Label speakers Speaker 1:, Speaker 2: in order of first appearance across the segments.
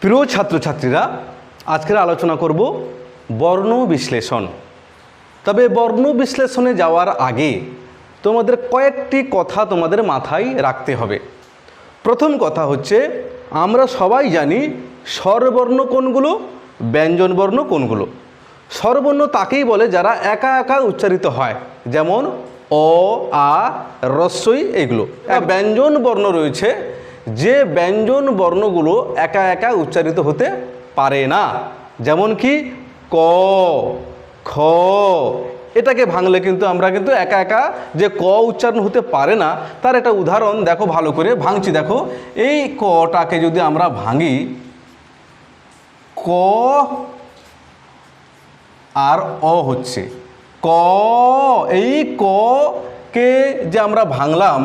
Speaker 1: প্রিয় ছাত্রছাত্রীরা, আজকের আলোচনা করব বর্ণ বিশ্লেষণ। তবে বর্ণ বিশ্লেষণে যাওয়ার আগে তোমাদের কয়েকটি কথা তোমাদের মাথায় রাখতে হবে। প্রথম কথা হচ্ছে, আমরা সবাই জানি স্বরবর্ণ কোনগুলো, ব্যঞ্জনবর্ণ কোনগুলো। স্বরবর্ণ তাকেই বলে যারা একা একা উচ্চারিত হয়, যেমন অ, আ রস্বই এগুলো। ব্যঞ্জন বর্ণ রয়েছে যে ব্যঞ্জন বর্ণগুলো একা একা উচ্চারিত হতে পারে না, যেমন কি ক, খ, এটাকে ভাঙলে কিন্তু আমরা কিন্তু একা একা যে ক উচ্চারণ হতে পারে না, তার একটা উদাহরণ দেখো ভালো করে, ভাঙছি দেখো, এই কটাকে যদি আমরা ভাঙি, ক আর অ হচ্ছে, ক, এই ক কে যে আমরা ভাঙলাম,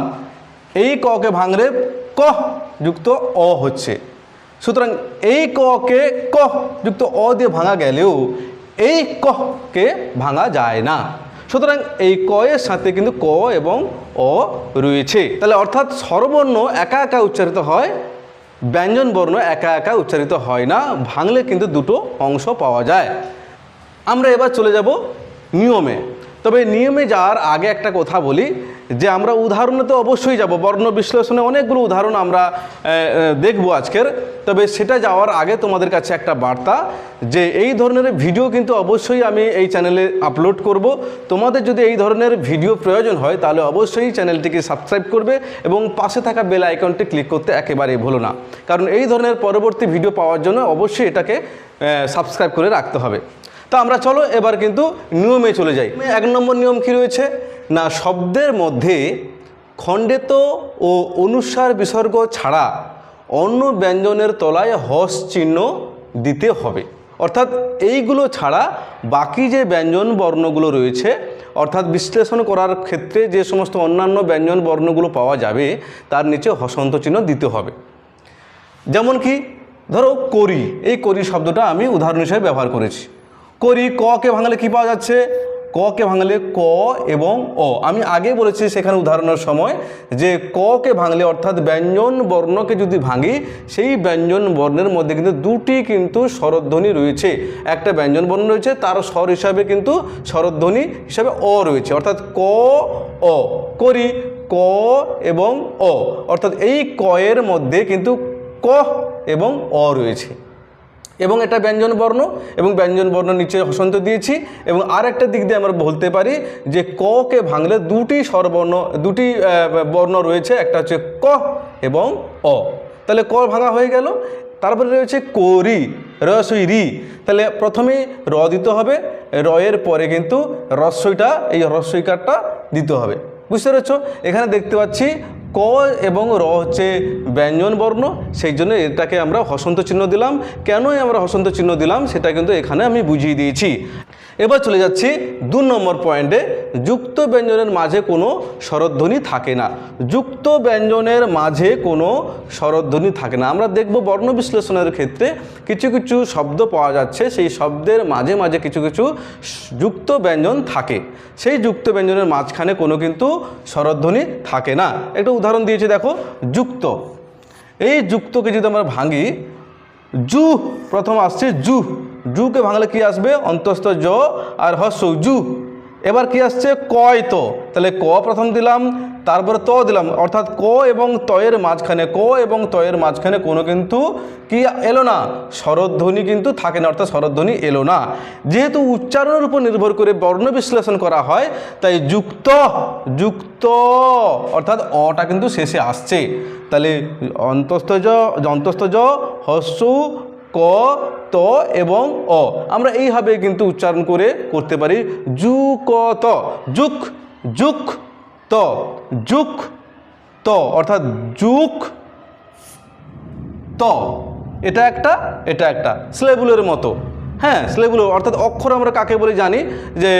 Speaker 1: এই ককে ভাঙলে ক যুক্ত অ হচ্ছে। সুতরাং এই ককে ক যুক্ত অ দিয়ে ভাঙা গেলেও এই ককে ভাঙা যায় না। সুতরাং এই ক এর সাথে কিন্তু ক এবং অ রয়েছে। তাহলে অর্থাৎ স্বরবর্ণ একা একা উচ্চারিত হয়, ব্যঞ্জন বর্ণ একা একা উচ্চারিত হয় না, ভাঙলে কিন্তু দুটো অংশ পাওয়া যায়। আমরা এবার চলে যাব নিয়মে। তবে নিয়মে যাওয়ার আগে একটা কথা বলি যে আমরা উদাহরণে তো অবশ্যই যাব, বর্ণ বিশ্লেষণে অনেকগুলো উদাহরণ আমরা দেখব আজকের। তবে সেটা যাওয়ার আগে তোমাদের কাছে একটা বার্তা যে এই ধরনের ভিডিও কিন্তু অবশ্যই আমি এই চ্যানেলে আপলোড করব। তোমাদের যদি এই ধরনের ভিডিও প্রয়োজন হয়, তাহলে অবশ্যই চ্যানেলটিকে সাবস্ক্রাইব করবে এবং পাশে থাকা বেল আইকনটি ক্লিক করতে একেবারেই ভুলো না। কারণ এই ধরনের পরবর্তী ভিডিও পাওয়ার জন্য অবশ্যই এটাকে সাবস্ক্রাইব করে রাখতে হবে। তা আমরা চলো এবার কিন্তু নিয়মে চলে যাই। এক নম্বর নিয়ম কি রয়েছে? না শব্দের মধ্যে খণ্ডেত ও অনুসার বিসর্গ ছাড়া অন্য ব্যঞ্জনের তলায় হস চিহ্ন দিতে হবে। অর্থাৎ এইগুলো ছাড়া বাকি যে ব্যঞ্জন বর্ণগুলো রয়েছে, অর্থাৎ বিশ্লেষণ করার ক্ষেত্রে যে সমস্ত অন্যান্য ব্যঞ্জন বর্ণগুলো পাওয়া যাবে, তার নিচে হসন্ত চিহ্ন দিতে হবে। যেমন কি, ধরো করি, এই করি শব্দটা আমি উদাহরণ হিসেবে ব্যবহার করেছি। করি ককে ভাঙলে কি পাওয়া যাচ্ছে? ককে ভাঙলে ক এবং অ। আমি আগে বলেছি সেখানে উদাহরণের সময় যে ককে ভাঙলে অর্থাৎ ব্যঞ্জন বর্ণকে যদি ভাঙি, সেই ব্যঞ্জন বর্ণের মধ্যে কিন্তু দুটি কিন্তু স্বরধ্বনি রয়েছে। একটা ব্যঞ্জন বর্ণ রয়েছে, তার স্বর হিসাবে কিন্তু স্বরধ্বনি হিসাবে অ রয়েছে। অর্থাৎ ক, অ, করি, ক এবং অ। অর্থাৎ এই কয়ের মধ্যে কিন্তু ক এবং অ রয়েছে। এবং এটা ব্যঞ্জন বর্ণ, এবং ব্যঞ্জন বর্ণ নিচে হসন্ত দিয়েছি, এবং আর একটা দিক দিয়ে আমরা বলতে পারি যে ককে ভাঙলে দুটি স্বরবর্ণ, দুটি বর্ণ রয়েছে, একটা হচ্ছে ক এবং অ। তাহলে ক ভাঙা হয়ে গেল, তারপরে রয়েছে করি রসই রি। তাহলে প্রথমে র দিতে হবে, রয়ের পরে কিন্তু রস্যইটা এই রস্যইকারটা দিতে হবে। বুঝতে পেরেছ? এখানে দেখতে পাচ্ছি ক এবং র হচ্ছে ব্যঞ্জন বর্ণ, সেই জন্য এটাকে আমরা হসন্ত চিহ্ন দিলাম। কেনই আমরা হসন্ত চিহ্ন দিলাম? সেটা কিন্তু এখানে আমি বুঝিয়ে দিয়েছি। এবার চলে যাচ্ছি দু নম্বর পয়েন্টে যুক্ত ব্যঞ্জনের মাঝে কোনো স্বরধ্বনি থাকে না। যুক্ত ব্যঞ্জনের মাঝে কোনো স্বরধ্বনি থাকে না। আমরা দেখব বর্ণ বিশ্লেষণের ক্ষেত্রে কিছু কিছু শব্দ পাওয়া যাচ্ছে। সেই শব্দের মাঝে মাঝে কিছু কিছু যুক্ত ব্যঞ্জন থাকে। সেই যুক্ত ব্যঞ্জনের মাঝখানে কোনো কিন্তু স্বরধ্বনি থাকে না। একটা উদাহরণ দিয়েছি, দেখো, যুক্ত। এই যুক্তকে যদি আমরা ভাঙি জু প্রথম আসছে জু জুকে ভাঙলে কি আসবে? অন্তস্থ জ আর হস্য জু। এবার কি আসছে? কয় তো। তাহলে ক প্রথম দিলাম, তারপরে ত দিলাম। অর্থাৎ ক এবং তয়ের মাঝখানে, ক এবং তয়ের মাঝখানে কোনো কিন্তু কি এলো না? স্বরধ্বনি কিন্তু থাকে না, অর্থাৎ স্বরধ্বনি এলো না। যেহেতু উচ্চারণের উপর নির্ভর করে বর্ণ বিশ্লেষণ করা হয়, তাই যুক্ত যুক্ত, অর্থাৎ অটা কিন্তু শেষে আসছে। তাহলে অন্তস্থ জ অন্তস্থ জ হস্য ক, ত এবং অ। আমরা এইভাবে কিন্তু উচ্চারণ করে করতে পারি জু ক ত যুক যুক, ত। যুক, ত। অর্থাৎ যুক, ত। এটা একটা এটা একটা। স্লেবুলের মতো। হ্যাঁ স্লেবুলো অর্থাৎ অক্ষর আমরা কাকে বলে জানি? যে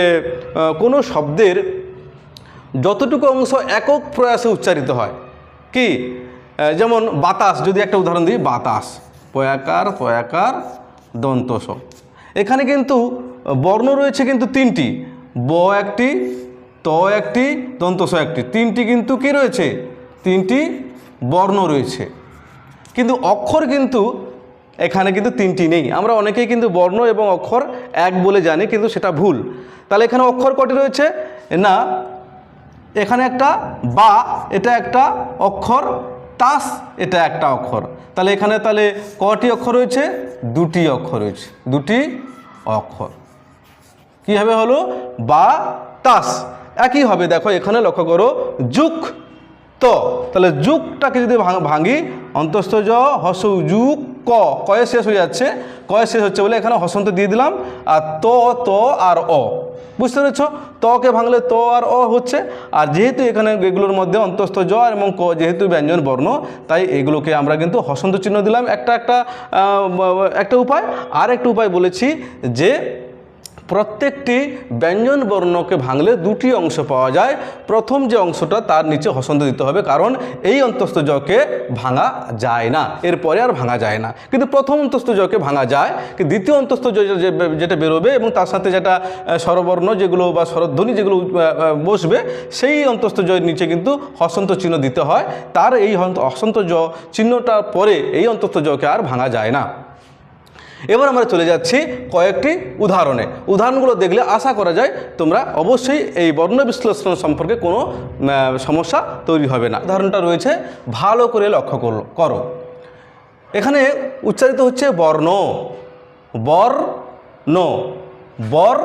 Speaker 1: কোনো শব্দের যতটুকু অংশ একক প্রয়াসে উচ্চারিত হয়। কি? যেমন বাতাস, যদি একটা উদাহরণ দিই, বাতাস। পয়াকার পয়াকার, দন্তস। এখানে কিন্তু বর্ণ রয়েছে কিন্তু তিনটি। ব একটি, ত একটি, দন্তস একটি। তিনটি কিন্তু কি রয়েছে? তিনটি বর্ণ রয়েছে। কিন্তু অক্ষর কিন্তু এখানে কিন্তু তিনটি নেই। আমরা অনেকেই কিন্তু বর্ণ এবং অক্ষর এক বলে জানি, কিন্তু সেটা ভুল। তাহলে এখানে অক্ষর কটি রয়েছে? না, এখানে একটা বা, এটা একটা অক্ষর, তাস, এটা একটা অক্ষর। তাহলে এখানে তাহলে কটি অক্ষর রয়েছে? দুটি অক্ষর রয়েছে। দুটি অক্ষর। কীভাবে হলো? বা তাস। একই হবে, দেখো, এখানে লক্ষ্য করো, যুক ত তাহলে যুগটাকে যদি ভাঙ- অন্তস্থ জ হস যুগ ক, কয়ে শেষ হয়ে যাচ্ছে, কয়ে শেষ হচ্ছে বলে এখানে হসন্ত দিয়ে দিলাম, আর ত ত, আর অ। বুঝতে পেরেছ? তকে ভাঙলে ত আর অ হচ্ছে, আর যেহেতু এখানে এগুলোর মধ্যে অন্তস্থ জ এবং ক যেহেতু ব্যঞ্জন বর্ণ, তাই এগুলোকে আমরা কিন্তু হসন্ত চিহ্ন দিলাম। একটা একটা একটা উপায় আর একটা উপায় বলেছি যে প্রত্যেকটি ব্যঞ্জন বর্ণকে ভাঙলে দুটি অংশ পাওয়া যায়। প্রথম যে অংশটা তার নিচে হসন্ত দিতে হবে, কারণ এই অন্তস্থ জকে ভাঙা যায় না। এরপরে আর ভাঙা যায় না। কিন্তু প্রথম অন্তস্থ জকে ভাঙা যায়, কিন্তু দ্বিতীয় অন্তস্থ যেটা বেরোবে এবং তার সাথে যেটা স্বরবর্ণ যেগুলো বা স্বরধ্বনি যেগুলো বসবে, সেই অন্তস্থ জয়ের নিচে কিন্তু হসন্ত চিহ্ন দিতে হয়। তার এই হসন্ত জ চিহ্নটার পরে এই অন্তস্থ জকে আর ভাঙা যায় না। এবার আমরা চলে যাচ্ছি কয়েকটি উদাহরণে। উদাহরণগুলো দেখলে আশা করা যায় তোমরা অবশ্যই এই বর্ণ বিশ্লেষণ সম্পর্কে কোনো সমস্যা তৈরি হবে না। উদাহরণটা রয়েছে, ভালো করে লক্ষ্য করো- করো। এখানে উচ্চারিত হচ্ছে বর্ণ। বর্ণ। বর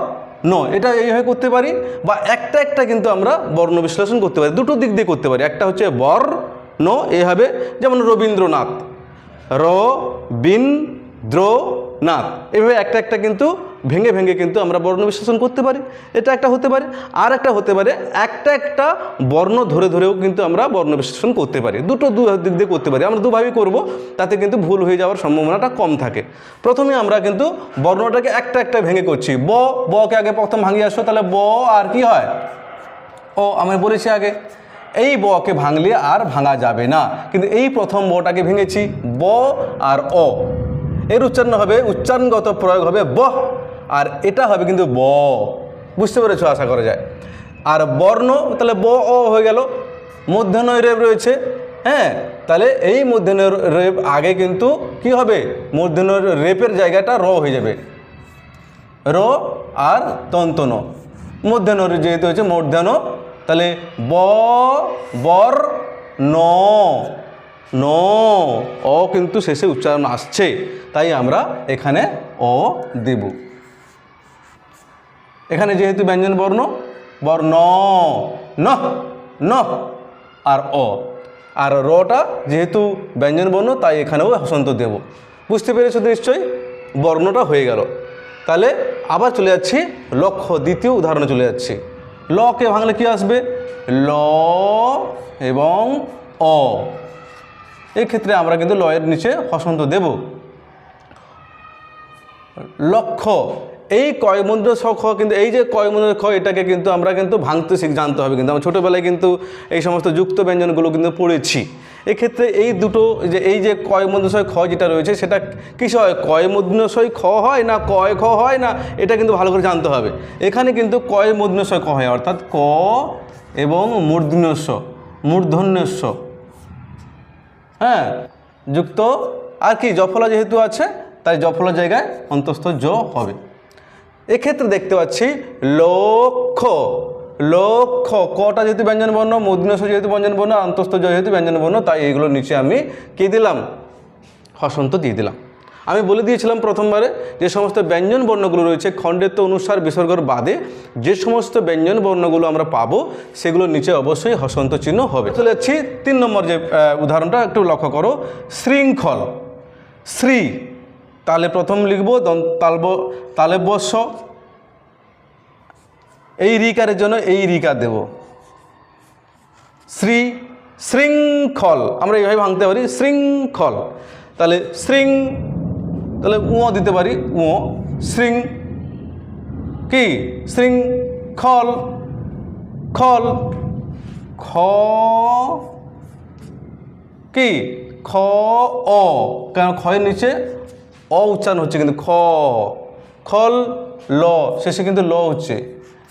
Speaker 1: ন এটা এইভাবে করতে পারি বা একটা একটা কিন্তু আমরা বর্ণ বিশ্লেষণ করতে পারি। দুটো দিক দিয়ে করতে পারি। একটা হচ্ছে বর ন এইভাবে যেমন রবীন্দ্রনাথ। র নাথ এভাবে একটা একটা কিন্তু ভেঙে ভেঙে কিন্তু আমরা বর্ণ বিশ্লেষণ করতে পারি। এটা একটা হতে পারে, আর একটা হতে পারে, একটা একটা বর্ণ ধরে ধরেও কিন্তু আমরা বর্ণ বিশ্লেষণ করতে পারি। দুটো দু দিক দিয়ে করতে পারি। আমরা দুভাবেই করব, তাতে কিন্তু ভুল হয়ে যাওয়ার সম্ভাবনাটা কম থাকে। প্রথমে আমরা কিন্তু বর্ণটাকে একটা একটা ভেঙে করছি। ব বকে আগে প্রথম ভাঙিয়ে আসো, তাহলে ব আর কি হয়? ও, আমি বলেছি আগে। এই বকে ভাঙলে আর ভাঙা যাবে না। কিন্তু এই প্রথম বটাকে ভেঙেছি, ব আর অ। এর উচ্চারণ হবে, উচ্চারণগত প্রয়োগ হবে ব, আর এটা হবে কিন্তু ব। বুঝতে পেরেছ? আশা করা যায়। আর বর্ণ, তাহলে ব, অ হয়ে গেল। মধ্যাহ্নয় রেব রয়েছে হ্যাঁ? তাহলে এই মধ্যনয় রেব আগে কিন্তু কি হবে? মধ্যনয় রেপের জায়গাটা র হয়ে যাবে। র আর তন্তন। মধ্যাহ্ন যেহেতু হচ্ছে মধ্যাহ্ন, তাহলে ব, বর, ন। ন। অ কিন্তু শেষে উচ্চারণ আসছে, তাই আমরা এখানে অ দেব। এখানে যেহেতু ব্যঞ্জন বর্ণ বর্ণ, ন ন আর অ। আর রটা যেহেতু ব্যঞ্জন বর্ণ, তাই এখানেও হসন্ত দেব। বুঝতে পেরেছ নিশ্চয়ই? বর্ণটা হয়ে গেল। তাহলে আবার চলে যাচ্ছি, লক্ষ্য, দ্বিতীয় উদাহরণে চলে যাচ্ছি। লকে ভাঙলে কি আসবে? ল এবং অ। এই ক্ষেত্রে আমরা কিন্তু লয়ের নিচে হসন্ত দেব। লক্ষ্য, এই কয়মন্দ্র খ কিন্তু, এই যে কয়মন্দ্র খ এটাকে কিন্তু আমরা কিন্তু ভাঙতে শিখ জানতে হবে কিন্তু। আমরা ছোটোবেলায় কিন্তু এই সমস্ত যুক্ত ব্যঞ্জনগুলো কিন্তু পড়েছি। এক্ষেত্রে এই দুটো যে, এই যে কয় মধ্যশয় খ যেটা রয়েছে, সেটা কিস হয় কয় মধ্যশয় খ হয় না, কয় খ হয় না, এটা কিন্তু ভালো করে জানতে হবে। এখানে কিন্তু কয় মধ্যশয় খ হয়, অর্থাৎ ক এবং মূর্ধন্যস্ব মূর্ধন্যস্ব হ্যাঁ যুক্ত। আর কি, জফলা যেহেতু আছে, তাই জফলা জায়গায় অন্তস্থ জ হবে। এক্ষেত্রে দেখতে পাচ্ছি লক্ষ লক্ষ, কটা যেহেতু ব্যঞ্জন বর্ণ মূর্ধন্যস্ব যেহেতু ব্যঞ্জন বর্ণ আর অন্তস্থ জ যেহেতু ব্যঞ্জন বর্ণ, তাই এগুলো নিচে আমি কী দিলাম? হসন্ত দিয়ে দিলাম। আমি বলে দিয়েছিলাম প্রথমবারে যে সমস্ত ব্যঞ্জন বর্ণগুলো রয়েছে খণ্ডেত্ব অনুসার বিসর্গর বাদে যে সমস্ত ব্যঞ্জন বর্ণগুলো আমরা পাবো সেগুলোর নিচে অবশ্যই হসন্ত চিহ্ন হবে। চলে যাচ্ছি তিন নম্বর যে উদাহরণটা, একটু লক্ষ্য করো। শৃঙ্খল। শ্রী, তালে প্রথম লিখব তালব তালেবস্য এই রিকারের জন্য এই রিকার দেব। শ্রী, শৃঙ্খল। আমরা এইভাবে ভাঙতে পারি, শৃঙ্খল। তাহলে শৃং তাহলে উঁ দিতে পারি, উঁ শৃং কি? শৃং খল খল, খ, কি? খ, অ। কারণ খয়ের নিচে? অ উচ্চারণ হচ্ছে কিন্তু খ। খল, ল। শেষে কিন্তু ল হচ্ছে।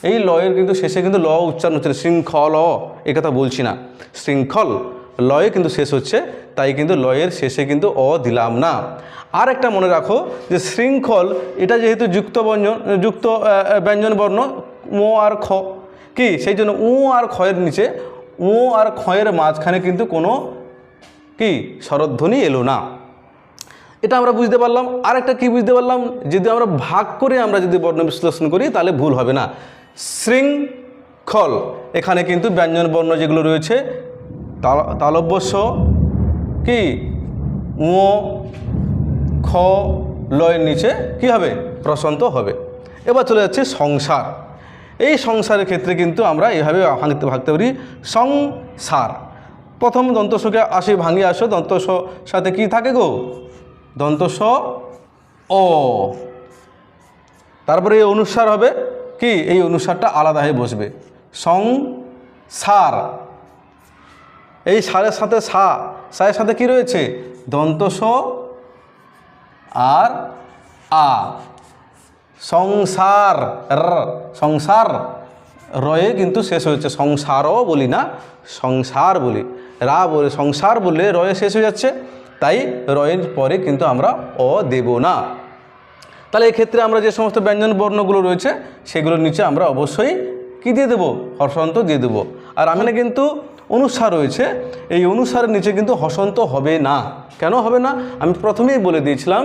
Speaker 1: এই লয়ের কিন্তু শেষে কিন্তু ল উচ্চারণ হচ্ছে। শৃঙ্খল এ কথা বলছি না। শৃঙ্খল লয়ে কিন্তু শেষ হচ্ছে তাই কিন্তু লয়ের শেষে কিন্তু অ দিলাম না। আর একটা মনে রাখো যে শৃঙ্খল, এটা যেহেতু যুক্ত ব্যঞ্জন যুক্ত ব্যঞ্জন বর্ণ, মো আর খ, কি? সেই জন্য উ আর খয়ের নিচে উ আর খয়ের মাঝখানে কিন্তু কোনো, কি? স্বরধ্বনি এলো না। এটা আমরা বুঝতে পারলাম। আর একটা কী বুঝতে পারলাম? যদি আমরা ভাগ করে আমরা যদি বর্ণ বিশ্লেষণ করি, তাহলে ভুল হবে না। শৃঙ্খল, এখানে কিন্তু ব্যঞ্জন বর্ণ যেগুলো রয়েছে, তাল- তালব্যস্য কি? উ খ লয়ের নিচে কি হবে? প্রশান্ত হবে। এবার চলে যাচ্ছে সংসার। এই সংসারের ক্ষেত্রে কিন্তু আমরা এইভাবে ভাঙতে ভাগতে পারি। সংসার। প্রথম দন্তস্বকে আসি, ভাঙি, আসো। দন্তস্ব সাথে কি থাকে গো? দন্তস্ব ও তারপরে এই অনুসার হবে কি? এই অনুসারটা আলাদা হয়ে বসবে। সংসার। এই সারের সাথে সা সায়ের সাথে কি রয়েছে? দন্তস আর আ। সংসার সংসার, রয়ে কিন্তু শেষ হয়েছে। সংসারও বলি না, সংসার বলি। রা বলে, সংসার বললে রয়ে শেষ হয়ে যাচ্ছে। তাই রয়ের পরে কিন্তু আমরা অ দেব না। তাহলে এক্ষেত্রে আমরা যে সমস্ত ব্যঞ্জন বর্ণগুলো রয়েছে, সেগুলোর নিচে আমরা অবশ্যই কি দিয়ে দেবো? হসন্ত দিয়ে দেবো। আর আমি কিন্তু অনুসার রয়েছে, এই অনুসারের নিচে কিন্তু হসন্ত হবে না। কেন হবে না? আমি প্রথমেই বলে দিয়েছিলাম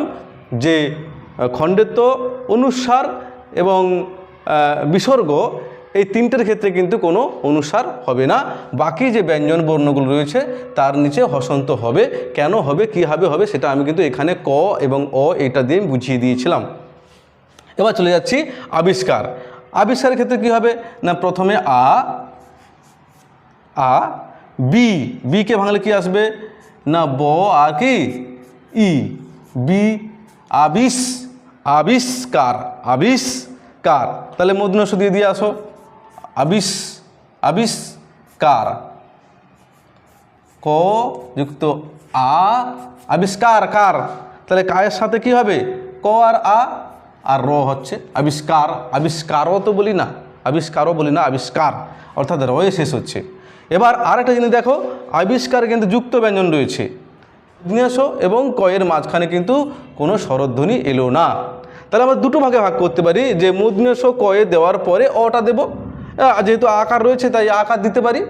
Speaker 1: যে খণ্ডেত্ব, অনুসার এবং বিসর্গ এই তিনটের ক্ষেত্রে কিন্তু কোনো অনুসার হবে না। বাকি যে ব্যঞ্জন বর্ণগুলো রয়েছে, তার নিচে হসন্ত হবে। কেন হবে? কীভাবে হবে? সেটা আমি কিন্তু এখানে ক এবং অ এটা দিয়ে বুঝিয়ে দিয়েছিলাম। এবার চলে যাচ্ছি আবিষ্কার। আবিষ্কারের ক্ষেত্রে কী হবে? না, প্রথমে আ আ, বি। বিকে ভাঙলে কি আসবে? না, ব আ কি? ই। বি, আবিস, আবিষ্কার আবিষ্কার। তাহলে মধ্যনস্য দিয়ে দিয়ে আসো। আবিস, আবিষ্কার। ক যুক্ত আ, আবিষ্কার, কার। তাহলে কায়ের সাথে কি হবে? ক আর আ, আর র হচ্ছে আবিষ্কার। আবিষ্কারও তো বলি না, আবিষ্কারও বলি না, আবিষ্কার। অর্থাৎ রয়ে শেষ হচ্ছে। এবার আরেকটা জিনিস দেখো, আবিষ্কার কিন্তু যুক্ত ব্যঞ্জন রয়েছে। বিন্যাস এবং কয়ের মাঝখানে কিন্তু কোনো স্বরধ্বনি এলো না। তাহলে আমরা দুটো ভাগে ভাগ করতে পারি, যে মুদনেশ কয়ে দেওয়ার পরে অটা দেব। যেহেতু আকার রয়েছে, তাই আকার দিতে পারি।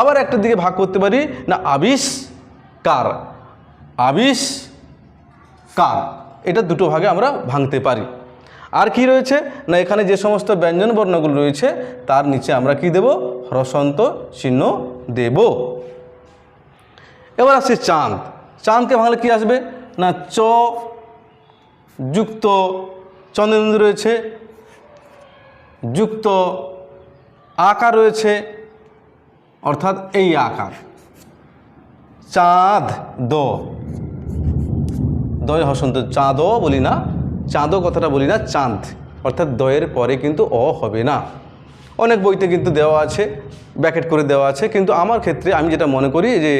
Speaker 1: আবার একটা দিকে ভাগ করতে পারি, না, আবিষ্কার আবিষ্কার। এটা দুটো ভাগে আমরা ভাঙতে পারি। আর কি রয়েছে? না, এখানে যে সমস্ত ব্যঞ্জন বর্ণগুলো রয়েছে, তার নিচে আমরা কি দেব? হ্রসন্ত চিহ্ন দেব। এবার আসছে চাঁদ। চাঁদকে ভাঙলে কি আসবে? না, চ যুক্ত চন্দ্রবিন্দু রয়েছে, যুক্ত আকার রয়েছে, অর্থাৎ এই আকার। চাঁদ দ। দয় হসন্ত চাঁদও বলি না। চাঁদও কথাটা বলি না, চাঁদ। অর্থাৎ দয়ের পরে কিন্তু অ হবে না। অনেক বইতে কিন্তু দেওয়া আছে, ব্যাকেট করে দেওয়া আছে, কিন্তু আমার ক্ষেত্রে আমি যেটা মনে করি যে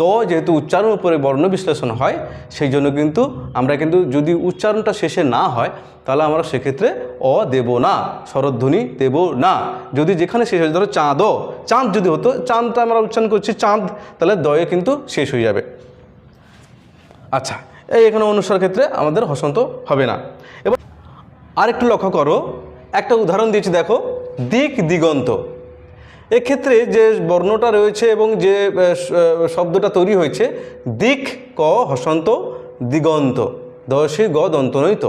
Speaker 1: দ যেহেতু উচ্চারণ উপরে বর্ণ বিশ্লেষণ হয়, সেই জন্য কিন্তু আমরা কিন্তু যদি উচ্চারণটা শেষে না হয়, তাহলে আমরা সেক্ষেত্রে অ দেব না স্বরধ্বনি দেব না। যদি যেখানে শেষ হয়ে ধরো চাঁদ চাঁদ যদি হতো, চাঁদটা আমরা উচ্চারণ করছি, চাঁদ, তাহলে দয়ে কিন্তু শেষ হয়ে যাবে। আচ্ছা এই এখানে অনুসার ক্ষেত্রে আমাদের হসন্ত হবে না। এবার আরেকটু লক্ষ্য করো, একটা উদাহরণ দিয়েছি, দেখো, দিক দিগন্ত। এক্ষেত্রে যে বর্ণটা রয়েছে এবং যে শব্দটা তৈরি হয়েছে, দিক ক হসন্ত দিগন্ত। দশই গ দন্ত নৈত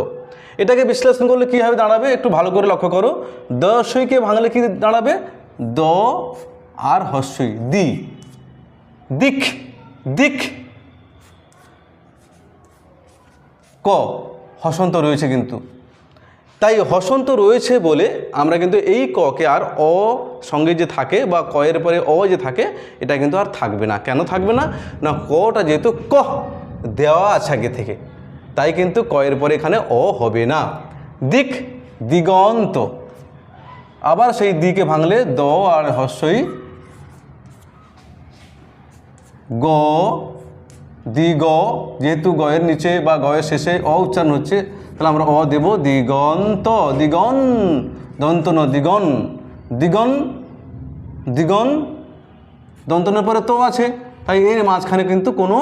Speaker 1: এটাকে বিশ্লেষণ করলে কীভাবে দাঁড়াবে? একটু ভালো করে লক্ষ্য করো। দশইকে ভাঙলে কি দাঁড়াবে? দ আর হস্যই, দি। দিক দিক ক, হসন্ত রয়েছে কিন্তু। তাই হসন্ত রয়েছে বলে আমরা কিন্তু এই ককে আর অ সঙ্গে যে থাকে বা কয়ের পরে অ যে থাকে, এটা কিন্তু আর থাকবে না। কেন থাকবে না? না, কটা যেহেতু ক দেওয়া আছে আগে থেকে, তাই কিন্তু কয়ের পরে এখানে অ হবে না। দিক দিগন্ত। আবার সেই দিকে ভাঙলে দ আর হস্যই গ দিগ যেহেতু গয়ের নিচে বা গয়ের শেষে অ উচ্চারণ হচ্ছে, তাহলে আমরা অ দেব দিগন্ত, দিগন, দন্ত ন দিগন দিগন দিগন দন্তনের পরে তো আছে, তাই এর মাঝখানে কিন্তু কোনো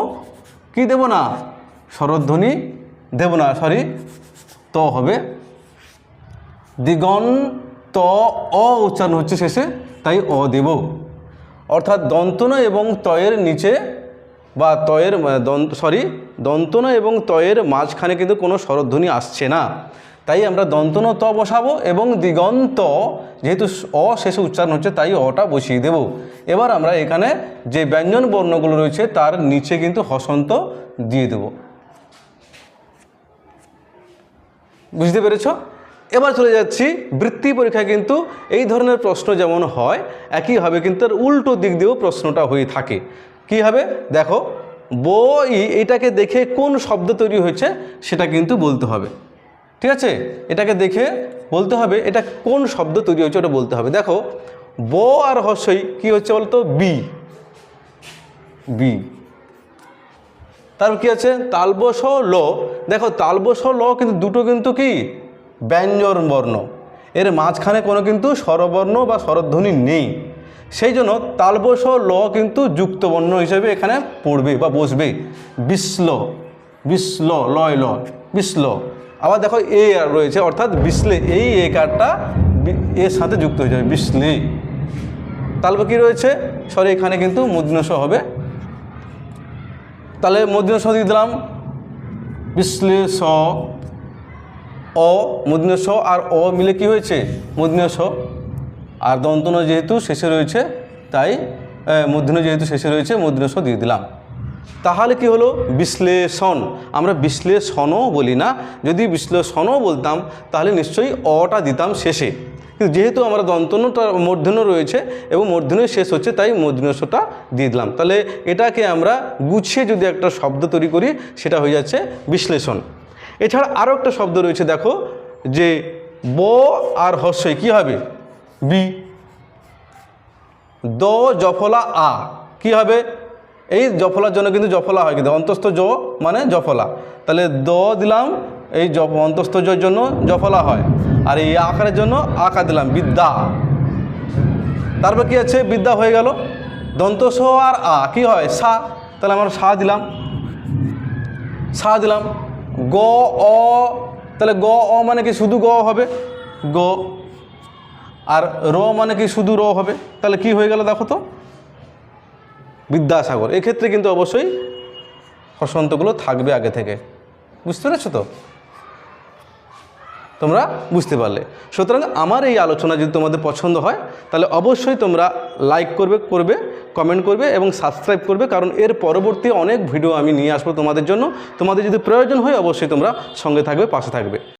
Speaker 1: কি দেব না শরধ্বনি দেব না সরি ত হবে। দিগন্ত অ উচ্চারণ হচ্ছে শেষে, তাই অ দেব। অর্থাৎ দন্তন এবং তয়ের নিচে বা তয়ের দন্ত সরি দন্তন এবং তয়ের মাঝখানে কিন্তু কোনো স্বরধ্বনি আসছে না। তাই আমরা দন্তন ত বসাবো এবং দিগন্ত, যেহেতু অ শেষে উচ্চারণ হচ্ছে, তাই অটা বসিয়ে দেব। এবার আমরা এখানে যে ব্যঞ্জন বর্ণগুলো রয়েছে, তার নিচে কিন্তু হসন্ত দিয়ে দেব। বুঝতে পেরেছ? এবার চলে যাচ্ছি, বৃত্তি পরীক্ষায় কিন্তু এই ধরনের প্রশ্ন যেমন হয়, একইভাবে কিন্তু তার উল্টো দিক দিয়েও প্রশ্নটা হয়ে থাকে। কি হবে? দেখো, বই এটাকে দেখে কোন শব্দ তৈরি হয়েছে সেটা কিন্তু বলতে হবে। ঠিক আছে? এটাকে দেখে বলতে হবে, এটা কোন শব্দ তৈরি হয়েছে ওটা বলতে হবে। দেখো, ব আর হস্যই কি হচ্ছে বলতো? বি। বি। তারপর কি আছে? তালবস ল। দেখো তালবস ল কিন্তু দুটো কিন্তু কি? ব্যঞ্জন বর্ণ এর মাঝখানে কোনো কিন্তু স্বরবর্ণ বা স্বরধ্বনি নেই। সেই জন্য তালবস ল কিন্তু যুক্ত বর্ণ হিসেবে এখানে পড়বে বা বসবে। বিশ্ল বিশ্ল, লয় ল বিশ্ল। আবার দেখো এ রয়েছে, অর্থাৎ বিসলে এই এ কারটা এর সাথে যুক্ত হয়ে যাবে বিসলে তালব কি রয়েছে? সরি, এখানে কিন্তু মুদ্নস হবে। তাহলে মধ্যস্থ দিয়ে দিলাম। বিশ্লেষ অ মধ্যস্থ আর অ মিলে কি হয়েছে? মধ্যস্থ আর দন্তন যেহেতু শেষে রয়েছে, তাই মধ্যন যেহেতু শেষে রয়েছে মধ্যস্থ দিয়ে দিলাম। তাহলে কি হলো? বিশ্লেষণ। আমরা বিশ্লেষণও বলি না। যদি বিশ্লেষণও বলতাম, তাহলে নিশ্চয়ই অটা দিতাম শেষে। কিন্তু যেহেতু আমরা দন্তনটা মূর্ধন্য রয়েছে এবং মূর্ধন্য শেষ হচ্ছে, তাই মূর্ধন্যটা দিয়ে দিলাম। তাহলে এটাকে আমরা গুছিয়ে যদি একটা শব্দ তৈরি করি, সেটা হয়ে যাচ্ছে বিশ্লেষণ। এছাড়া আরও একটা শব্দ রয়েছে, দেখো, যে ব আর হস্যই, কী হবে? বি। দ, জফলা, আ। কি হবে? এই জফলার জন্য কিন্তু জফলা হয় কিন্তু, অন্তস্থ জ মানে জফলা। তাহলে দ দিলাম, এই অন্তস্থ জর জন্য জফলা হয়। আর এই আকারের জন্য আকা দিলাম, বিদ্যা। তারপর কি আছে? বিদ্যা হয়ে গেল। দন্ত, স আর আ। কি হয়? সা। তাহলে আমরা সা দিলাম। সা দিলাম। গ, অ। তাহলে গ, অ মানে কি? শুধু গ হবে। গ আর র মানে কি শুধু র হবে? তাহলে কি হয়ে গেল দেখো তো? বিদ্যাসাগর। এক্ষেত্রে কিন্তু অবশ্যই হসন্তগুলো থাকবে আগে থেকে। বুঝতে পেরেছ তো? তোমরা বুঝতে পারলে। সুতরাং আমার এই আলোচনা যদি তোমাদের পছন্দ হয়, তাহলে অবশ্যই তোমরা লাইক করবে করবে কমেন্ট করবে এবং সাবস্ক্রাইব করবে, কারণ এর পরবর্তী অনেক ভিডিও আমি নিয়ে আসব তোমাদের জন্য। তোমাদের যদি প্রয়োজন হয়, অবশ্যই তোমরা সঙ্গে থাকবে, পাশে থাকবে।